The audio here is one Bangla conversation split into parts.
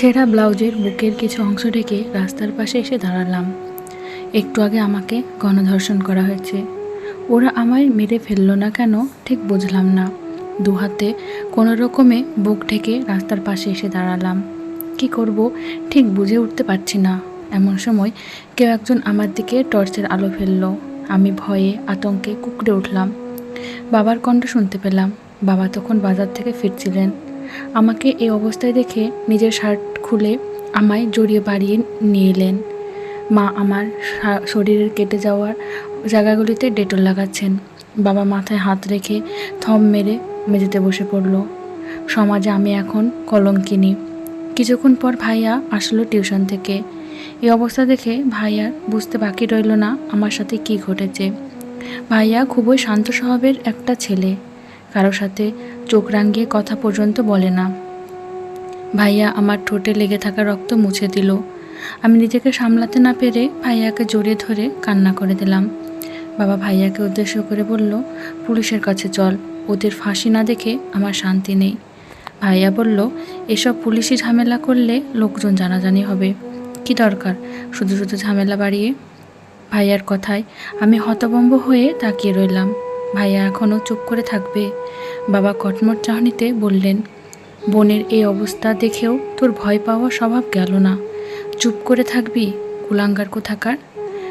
ছেঁড়া ব্লাউজের বুকের কিছু অংশ ঢেকে রাস্তার পাশে এসে দাঁড়ালাম। একটু আগে আমাকে গণধর্ষণ করা হয়েছে। ওরা আমায় মেরে ফেলল না কেন ঠিক বুঝলাম না। দু হাতে কোনো রকমে বুক ঢেকে রাস্তার পাশে এসে দাঁড়ালাম। কি করব ঠিক বুঝে উঠতে পারছি না। এমন সময় কেউ একজন আমার দিকে টর্চের আলো ফেলল। আমি ভয়ে আতঙ্কে কুকড়ে উঠলাম। বাবার কণ্ঠ শুনতে পেলাম। বাবা তখন বাজার থেকে ফিরছিলেন। আমাকে এই অবস্থায় দেখে নিজের শার্ট খুলে আমায় জড়িয়ে বাড়িয়ে নিয়ে এলেন মা আমার শরীরের কেটে যাওয়ার জায়গাগুলিতে ডেটল লাগাচ্ছেন। বাবা মাথায় হাত রেখে থম মেরে মেঝেতে বসে পড়ল। সমাজে আমি এখন কলঙ্কিনী। কিছুক্ষণ পর ভাইয়া আসলো টিউশন থেকে। এই অবস্থা দেখে ভাইয়ার বুঝতে বাকি রইল না আমার সাথে কি ঘটেছে। ভাইয়া খুবই শান্ত স্বভাবের একটা ছেলে। কারোর সাথে চোখ রাঙিয়ে কথা পর্যন্ত বলে না। ভাইয়া আমার ঠোঁটে লেগে থাকা রক্ত মুছে দিল। আমি নিজেকে সামলাতে না পেরে ভাইয়াকে জড়িয়ে ধরে কান্না করে দিলাম। বাবা ভাইয়াকে উদ্দেশ্য করে বলল, পুলিশের কাছে চল, ওদের ফাঁসি না দেখে আমার শান্তি নেই। ভাইয়া বলল, এসব পুলিশি ঝামেলা করলে লোকজন জানাজানি হবে। কি দরকার? শুধু শুধু ঝামেলা বাড়িয়ে? ভাইয়ার কথায় আমি হতবম্ব হয়ে তাকিয়ে রইলাম। ভাইয়া এখনও চুপ করে থাকবে। বাবা কটমট চাহনিতে বললেন, বোনের এই অবস্থা দেখেও তোর ভয় পাওয়া স্বভাব গেল না। চুপ করে থাকবি, কুলাঙ্গার কোথাকার?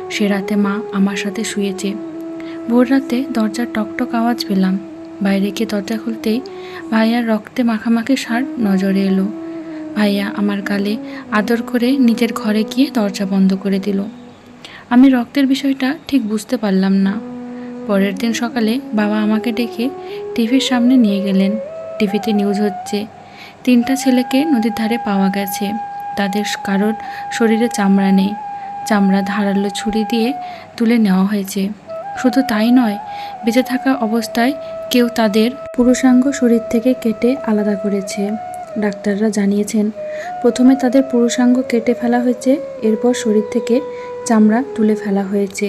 সে রাতে মা আমার সাথে শুয়েছে। ভোর রাতে দরজার টকটক আওয়াজ পেলাম। বাইরে গিয়ে দরজা খুলতেই ভাইয়ার রক্তে মাখামাখি সার নজরে এলো। ভাইয়া আমার গালে আদর করে নিজের ঘরে গিয়ে দরজা বন্ধ করে দিল। আমি রক্তের বিষয়টা ঠিক বুঝতে পারলাম না। পরের দিন সকালে বাবা আমাকে ডেকে টিভির সামনে নিয়ে গেলেন। টিভিতে নিউজ হচ্ছে। তিনটা ছেলেকে নদীর ধারে পাওয়া গেছে। তাদের কারোর শরীরে চামড়া নেই। চামড়া ধারালো ছুরি দিয়ে তুলে নেওয়া হয়েছে। শুধু তাই নয়, বেঁচে থাকা অবস্থায় কেউ তাদের পুরুষাঙ্গ শরীর থেকে কেটে আলাদা করেছে। ডাক্তাররা জানিয়েছেন, প্রথমে তাদের পুরুষাঙ্গ কেটে ফেলা হয়েছে, এরপর শরীর থেকে চামড়া তুলে ফেলা হয়েছে।